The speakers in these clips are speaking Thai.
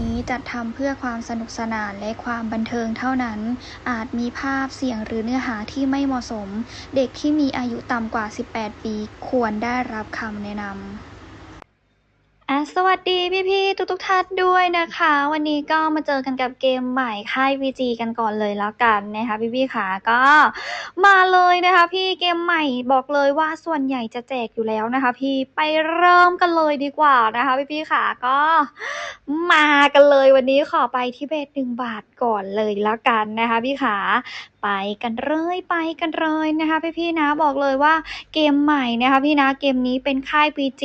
นี้จัดทำเพื่อความสนุกสนานและความบันเทิงเท่านั้น อาจมีภาพเสียงหรือเนื้อหาที่ไม่เหมาะสม เด็กที่มีอายุต่ำกว่า 18 ปี ควรได้รับคำแนะนำ อะสวัสดีพี่ๆทุกๆท่านด้วยนะคะ วันนี้ก็มาเจอกันกับเกมใหม่ค่าย VG กันก่อนเลยแล้วกันนะคะพี่ๆค่ะก็มาเลยนะคะ พี่เกมใหม่บอกเลยว่าส่วนใหญ่จะแจกอยู่แล้วนะคะ พี่ไปเริ่มกันเลยดีกว่านะคะ พี่ๆค่ะก็มากันเลยวันนี้ขอไปที่เบสหนึ่งบาทก่อนเลยแล้วกันนะคะ พี่ขา ไปกันเลยไปกันเลยนะคะพี่ๆนะบอกเลยว่าเกมใหม่นะคะพี่นะเกมนี้เป็นค่าย PG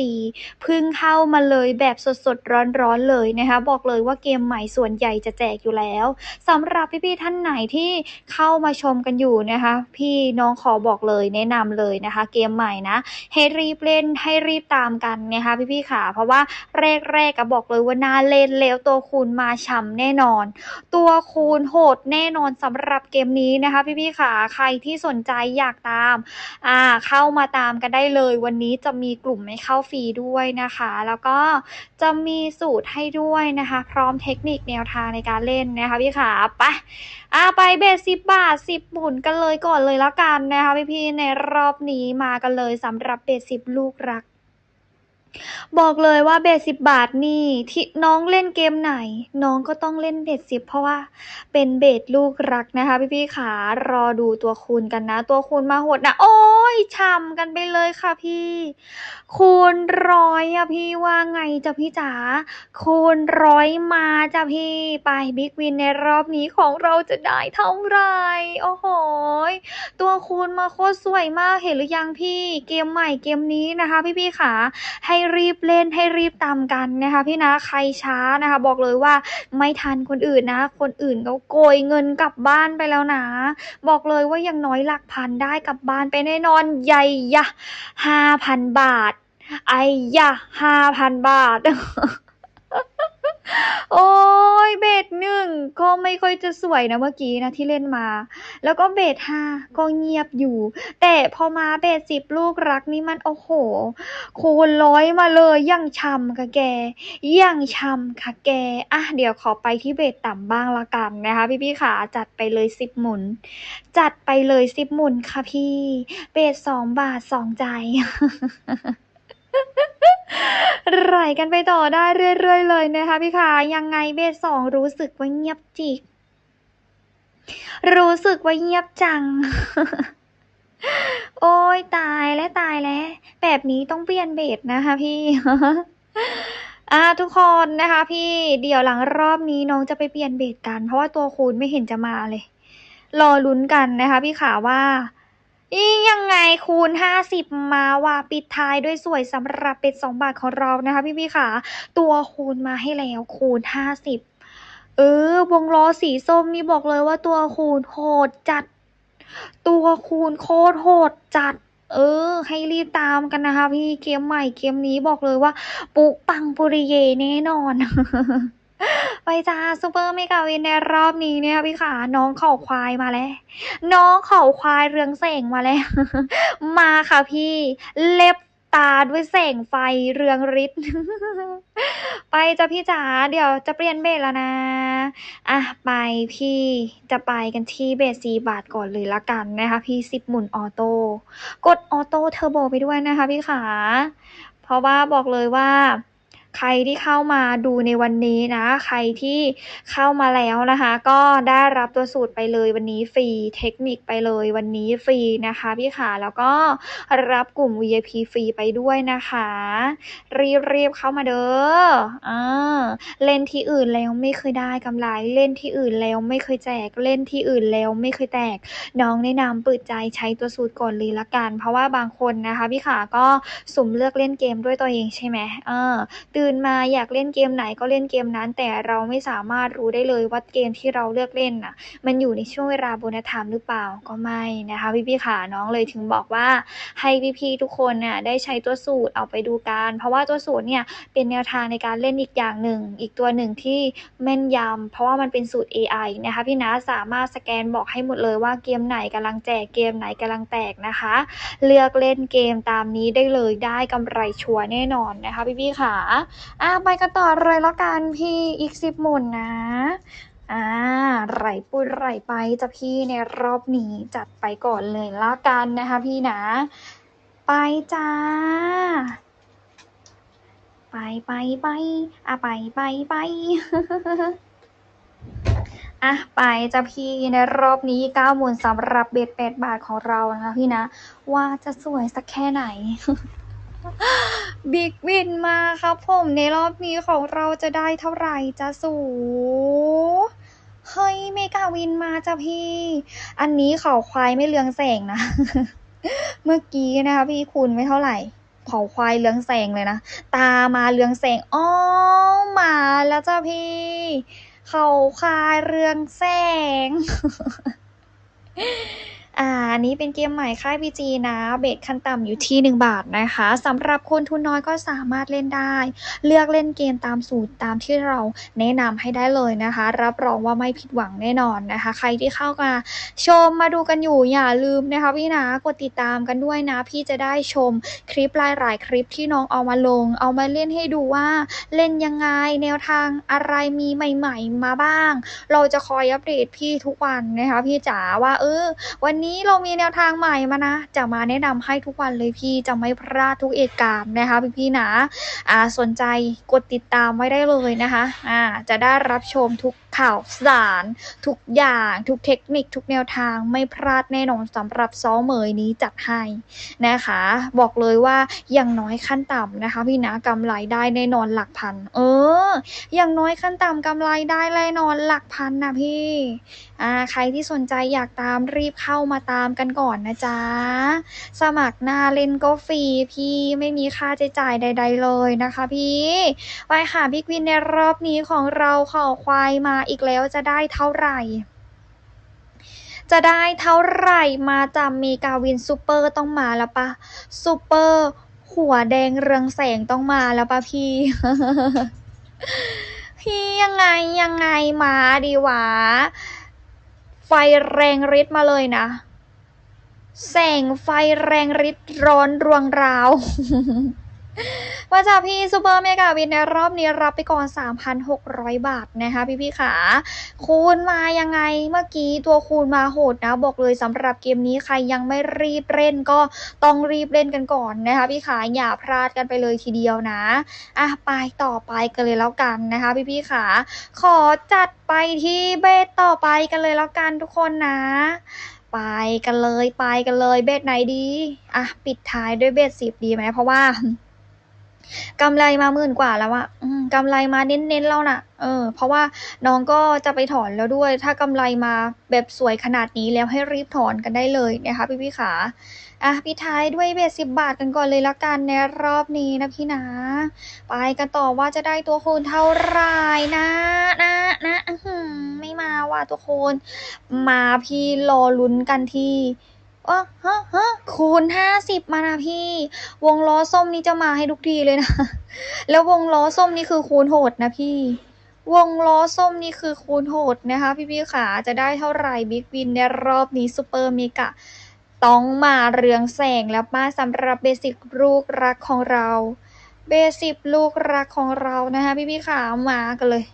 เพิ่งเข้ามาเลยแบบสดๆร้อนๆเลยนะคะบอกเลยว่าเกมใหม่ส่วนใหญ่จะแจกอยู่แล้วสำหรับพี่ๆท่านไหนที่เข้ามาชมกันอยู่นะคะ พี่น้องขอบอกเลยแนะนำเลยนะคะ เกมใหม่นะให้รีบเล่นให้รีบตามกันนะคะพี่ๆค่ะเพราะว่าแรกๆก็บอกเลยว่าน่าเล่นแล้วตัวคูณมาฉ่ำแน่นอน ตัวคูณโหดแน่นอนสำหรับเกมนี้นะคะพี่ๆค่ะใครที่สนใจอยากตามอ่าเข้ามาตามกันได้เลย วันนี้จะมีกลุ่มไม่เข้าฟรีด้วยนะคะ แล้วก็จะมีสูตรให้ด้วยนะคะ พร้อมเทคนิคแนวทางในการเล่นนะคะพี่ขาไปอ่าไปเบสสิบบาทสิบหมุนกันเลยก่อนเลยละกันนะคะพี่ๆในรอบนี้มากันเลยสำหรับเบสสิบลูกรัก บอกเลยว่าเบสสิบบาทนี่ที่น้องเล่นเกมไหน น้องก็ต้องเล่นเบสสิบเพราะว่าเป็นเบสลูกรักนะคะ พี่ๆขารอดูตัวคูณกันนะ ตัวคูณมาโหดนะ โอ้ ยช่ำกันไปเลยค่ะพี่ คูณร้อยอะพี่ว่าไงจ้ะพี่จ๋าคูณร้อยมาจ้ะพี่ ไปบิ๊กวินในรอบนี้ของเราจะได้เท่าไหร่โอ้โหตัวคูณมาโคตรสวยมากเห็นหรือยังพี่เกมใหม่เกมนี้นะคะ พี่ๆขาให้รีบเล่นให้รีบตามกันนะคะ พี่นะใครช้านะคะ บอกเลยว่าไม่ทันคนอื่นนะ คนอื่นเขาโกยเงินกลับบ้านไปแล้วนะ บอกเลยว่ายังน้อยหลักพันได้กลับบ้านไปแน่นอนใหญ่ยะห้าพันบาท ไอ้ยะห้าพันบาท โอ้ยเบ็ด ก็ไม่ค่อยจะสวยนะเมื่อกี้นะที่เล่นมา แล้วก็เบสห้าก็เงียบอยู่ แต่พอมาเบสสิบลูกรักนี่มันโอ้โห คูณร้อยมาเลยยังช่ำค่ะแกยังช่ำค่ะแกอะเดี๋ยวขอไปที่เบสต่ำบ้างละกันนะคะ พี่พี่ขาจัดไปเลยสิบหมุน จัดไปเลยสิบหมุนค่ะพี่ เบสสองบาทสองใจ ไหลกันไปต่อได้เรื่อยๆเลยนะคะพี่ขายังไงเบสสองรู้สึกว่าเงียบจิก รู้สึกว่าเงียบจัง โอ้ยตายและตายแล้ว แบบนี้ต้องเปลี่ยนเบสนะคะพี่อ่าทุกคนนะคะ พี่เดี๋ยวหลังรอบนี้น้องจะไปเปลี่ยนเบสกัน เพราะว่าตัวคูณไม่เห็นจะมาเลย รอลุ้นกันนะคะ พี่ขาว่า อียังไงคูณห้าสิบมาว่าปิดท้ายด้วยสวยสำหรับเป็ดสองบาทของเรานะคะ พี่พี่ขาตัวคูณมาให้แล้วคูณห้าสิบเออ วงล้อสีส้มนี่บอกเลยว่าตัวคูณโหดจัด ตัวคูณโคตรโหดจัด เออ ให้รีบตามกันนะคะ พี่เกมใหม่เกมนี้บอกเลยว่า ปุปังปุริเยแน่นอน ไปจ้าซูเปอร์เมกาวินในรอบนี้เนี่ยพี่ขาน้องเข่าควายมาแล้ว น้องเข่าควายเรืองแสงมาแล้ว มาค่ะพี่เล็บตาด้วยแสงไฟเรืองฤทธิ์ไปจ้ะพี่จ๋าเดี๋ยวจะเปลี่ยนเบสแล้วนะ อะไปพี่จะไปกันที่เบสสีบาทก่อนเลยละกันนะคะ พี่สิบหมุนออโต้กดออโต้เทอร์โบไปด้วยนะคะพี่ขา เพราะว่าบอกเลยว่า ใครที่เข้ามาดูในวันนี้นะ ใครที่เข้ามาแล้วนะคะ ก็ได้รับตัวสูตรไปเลยวันนี้ฟรีเทคนิคไปเลยวันนี้ฟรีนะคะพี่ขาแล้วก็รับกลุ่ม VIP ฟรีไปด้วยนะคะ รีบๆเข้ามาเด้ออ่าเล่นที่อื่นแล้วไม่เคยได้กำไรเล่นที่อื่นแล้วไม่เคยแจกเล่นที่อื่นแล้วไม่เคยแตก น้องแนะนำเปิดใจใช้ตัวสูตรก่อนเลยละกัน เพราะว่าบางคนนะคะพี่ขาก็สุ่มเลือกเล่นเกมด้วยตัวเองใช่ไหมเออตื่นมาอยากเล่นเกมไหนก็เล่นเกมนั้น แต่เราไม่สามารถรู้ได้เลยว่าเกมที่เราเลือกเล่นน่ะ มันอยู่ในช่วงเวลาโบนัสไทม์หรือเปล่าก็ไม่นะคะพี่พี่ๆขาน้องเลยถึงบอกว่าให้พี่พี่ๆทุกคนน่ะได้ใช้ตัวสูตรเอาไปดูกันเพราะว่าตัวสูตรเนี่ยเป็นแนวทางในการเล่นอีกอย่างหนึ่ง อีกตัวหนึ่งที่แม่นยำเพราะว่ามันเป็นสูตร AI นะคะพี่นะสามารถสแกนบอกให้หมดเลยว่าเกมไหนกำลังแจกเกมไหนกำลังแตกนะคะ เลือกเล่นเกมตามนี้ได้เลยได้กำไรชัวร์แน่นอนนะคะพี่พี่ๆขาอะไปกันต่อเลยแล้วกันพี่อีกสิบหมุนนะอ่าไหลปุยไหลไปจะพี่ในรอบนี้จัดไปก่อนเลยละกันนะคะพี่นะ ไปจ้า ไปไปไปอะไปไปไปอะไปจะพี่ในรอบนี้เก้าหมุนสำหรับเบ็ดแปดบาทของเรานะคะพี่นะ ว่าจะสวยสักแค่ไหน บิ๊กวินมาครับผมในรอบนี้ของเราจะได้เท่าไหร่จะสูเฮ้ยเมกาวินมาจ้ะพี่ อันนี้เขาควายไม่เลืองแสงนะ เมื่อกี้นะคะพี่คุณไม่เท่าไหร่เขาควายเลืองแสงเลยนะ ตามาเรืองแสงอ้อมาแล้วจ้ะพี่ เขาควายเรืองแสง อ่าอันนี้เป็นเกมใหม่ค่าย PG นะ เบสขั้นต่ำอยู่ที่ 1 บาทนะคะสำหรับคนทุนน้อยก็สามารถเล่นได้ เลือกเล่นเกมตามสูตรตามที่เราแนะนำให้ได้เลยนะคะ รับรองว่าไม่ผิดหวังแน่นอนนะคะ ใครที่เข้ามาชมมาดูกันอยู่อย่าลืมนะคะพี่นะกดติดตามกันด้วยนะ พี่จะได้ชมคลิปหลายๆ คลิปที่น้องเอามาลง เอามาเล่นให้ดูว่าเล่นยังไงแนวทางอะไรมีใหม่ ๆ มาบ้าง เราจะคอยอัปเดตพี่ทุกวันนะคะพี่จ๋าว่าเออวันนี้เรามีแนวทางใหม่มานะ จะมาแนะนำให้ทุกวันเลยพี่จะไม่พลาดทุกเหตุการนะคะพี่พี่ๆนะอ่าสนใจกดติดตามไว้ได้เลยนะคะอ่าจะได้รับชมทุกข่าวสารทุกอย่างทุกเทคนิคทุกแนวทางไม่พลาดแน่นอนสำหรับซ้อมเหมยนี้จัดให้นะคะ บอกเลยว่าอย่างน้อยขั้นต่ำนะคะ พี่นะกำไรได้แน่นอนหลักพัน เออ อย่างน้อยขั้นต่ำกำไรได้แน่นอนหลักพันนะพี่อ่าใครที่สนใจอยากตามรีบเข้ามามาตามกันก่อนนะจ๊ะ สมัครหน้าเล่นก็ฟรีพี่ไม่มีค่าใช้จ่ายใด ๆ เลยนะคะพี่ไปค่ะพี่กวินในรอบนี้ของเราขอควายมาอีกแล้วจะได้เท่าไหร่จะได้เท่าไหร่มาจากเมกาวินซูเปอร์ต้องมาแล้วปะซูเปอร์หัวแดงเรืองแสงต้องมาแล้วปะพี่ พี่ยังไงยังไงมาดีวะ ไฟแรงฤทธิ์มาเลยนะ แสงไฟแรงฤทธิ์ร้อนรวงราว ว่าจากพี่ซูเปอร์เมกาวินในรอบนี้รับไปก่อน 3,600 บาทนะคะ พี่พี่ๆขาคูณมายังไงเมื่อกี้ตัวคูณมาโหดนะ บอกเลยสำหรับเกมนี้ใครยังไม่รีบเล่นก็ต้องรีบเล่นกันก่อนนะคะ พี่ขาอย่าพลาดกันไปเลยทีเดียวนะอะไปต่อไปกันเลยแล้วกันนะคะ พี่พี่ๆขาขอจัดไปที่เบสต่อไปกันเลยแล้วกันทุกคนนะไปกันเลยไปกันเลยเบสไหนดี อะ ปิดท้ายด้วยเบสสิบดีไหมเพราะว่า กำไรมาหมื่นกว่าแล้วอะอืมกำไรมาเน้นๆแล้วน่ะ เออ เพราะว่าน้องก็จะไปถอนแล้วด้วย ถ้ากำไรมาแบบสวยขนาดนี้แล้วให้รีบถอนกันได้เลยนะคะพี่พี่ๆขาอะพี่ท้ายด้วยเบสสิบบาทกันก่อนเลยละกันในรอบนี้นะพี่นะ ไปกันต่อว่าจะได้ตัวคูณเท่าไหร่นะนะนะไม่มาว่ะตัวคูณมาพี่รอลุ้นกันที่ เออฮะฮะคูณห้าสิบมานะพี่ วงล้อส้มนี้จะมาให้ทุกทีเลยนะ แล้ววงล้อส้มนี่คือคูณโหดนะพี่ วงล้อส้มนี่คือคูณโหดนะคะ พี่พี่ขาจะได้เท่าไหร่บิ๊กวินในรอบนี้ซูเปอร์เมกะต้องมาเรืองแสงแล้วมาสำหรับเบสิกลูกรักของเรา เบสิกลูกรักของเรานะคะพี่พี่ขามากันเลย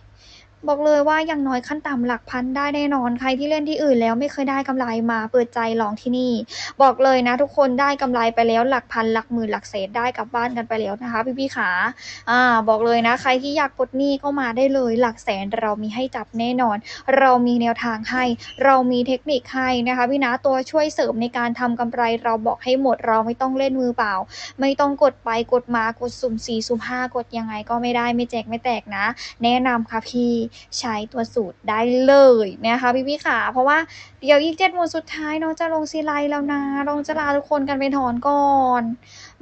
บอกเลยว่าอย่างน้อยขั้นต่ำหลักพันได้แน่นอนใครที่เล่นที่อื่นแล้วไม่เคยได้กำไรมาเปิดใจลองที่นี่ บอกเลยนะ ทุกคนได้กำไรไปแล้วหลักพันหลักหมื่นหลักแสนได้กลับบ้านกันไปแล้วนะคะ พี่พี่ขาอ่าบอกเลยนะ ใครที่อยากปลดหนี้ก็มาได้เลย หลักแสนเรามีให้จับแน่นอน เรามีแนวทางให้ เรามีเทคนิคให้นะคะพี่นะตัวช่วยเสริมในการทำกำไรเราบอกให้หมดเราไม่ต้องเล่นมือเปล่า ไม่ต้องกดไปกดมากดสุ่มสี่สุ่มห้ากดยังไงก็ไม่ได้ไม่แจกไม่แตกนะ แนะนำค่ะพี่ใช้ตัวสูตรได้เลยนะคะพี่พี่ขาเพราะว่าเดี๋ยวอีกเจ็ดหมวดสุดท้ายน้องจะลงซีไลน์แล้วนะน้องจะลาทุกคนกันไปถอนก่อน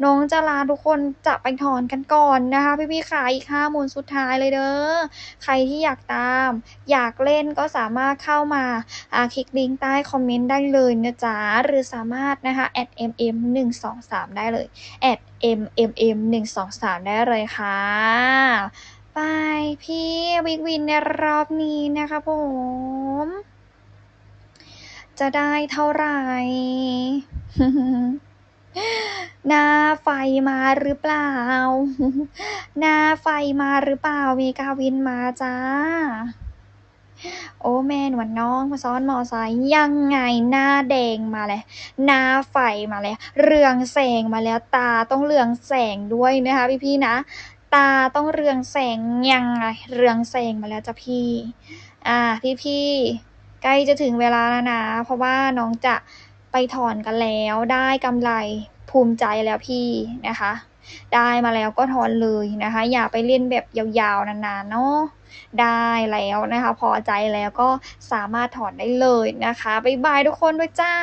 น้องจะลาทุกคนจะไปถอนกันก่อนนะคะพี่พี่ขาอีกห้าหมุนสุดท้ายเลยเด้อใครที่อยากตาม อยากเล่นก็สามารถเข้ามาอ่าคลิกลิงก์ใต้คอมเมนต์ได้เลยนะจ๊ะหรือสามารถนะคะ mm 1 2 3ได้เลย mm 1 2 3ได้เลยค่ะ ไปพี่วิกวินในรอบนี้นะคะผม จะได้เท่าไหร่หน้าไฟมาหรือเปล่า หน้าไฟมาหรือเปล่า มีกาวินมาจ้า โอ้แม่นวันน้องมาซ้อนมอไซค์ยังไงหน้าแดงมาเลยหน้าไฟมาเลยเรืองแสงมาแล้วตาต้องเรืองแสงด้วยนะคะพี่ๆนะ ตาต้องเรืองแสงยังไงเรืองแสงมาแล้วจ้ะพี่ อ่า พี่ๆใกล้จะถึงเวลาแล้วนะ เพราะว่าน้องจะไปถอนกันแล้วได้กำไรภูมิใจแล้วพี่นะคะ ได้มาแล้วก็ถอนเลยนะคะ อย่าไปเล่นแบบยาวๆนานๆเนาะได้แล้วนะคะ พอใจแล้วก็สามารถถอนได้เลยนะคะบ๊ายบายทุกคนด้วยจ้า